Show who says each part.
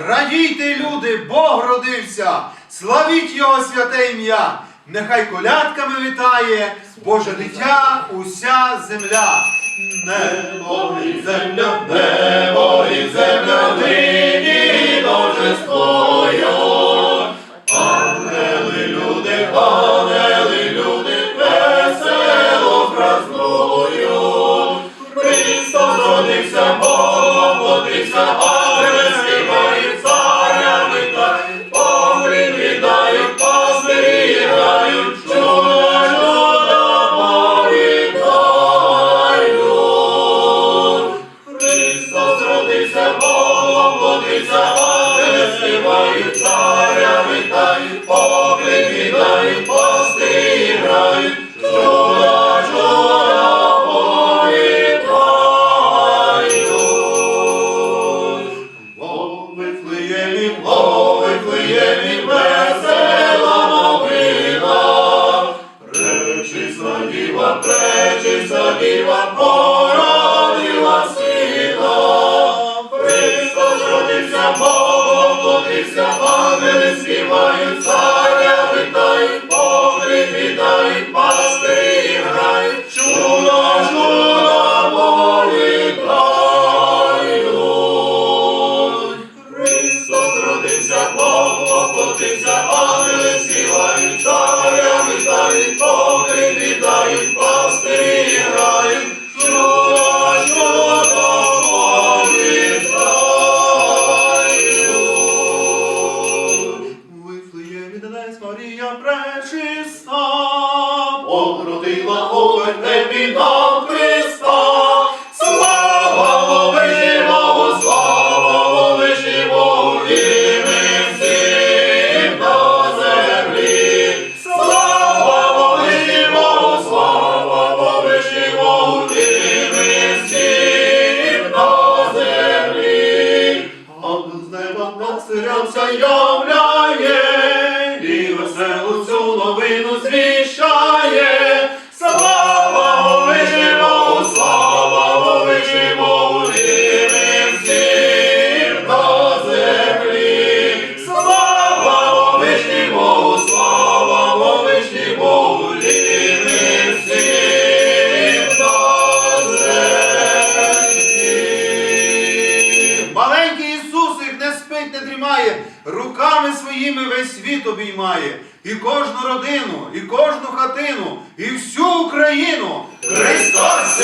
Speaker 1: Радійте, люди, Бог родився, славіть Його святе ім'я. Нехай колядками вітає Боже дитя, уся земля. Небо і земля, Бог родився, ангели співають, царя вітають, погріб вітають, пастирі грають, чудо, чудо повідають. О, Вифлеємі, о, Вифлеємі, весела новина. Пречиста діва, пречиста діва, породила Бог родився, ангели співають, царя вітають, погріб вітають, пастирі грають, чудо, чудо повідають. У Вифлеємі Марія пречиста, погрудила у вертепі нам Христа. Неба пастирявся являє, і веселу спить, руками своїми весь світ обіймає. І кожну родину, і кожну хатину, і всю Україну Христос.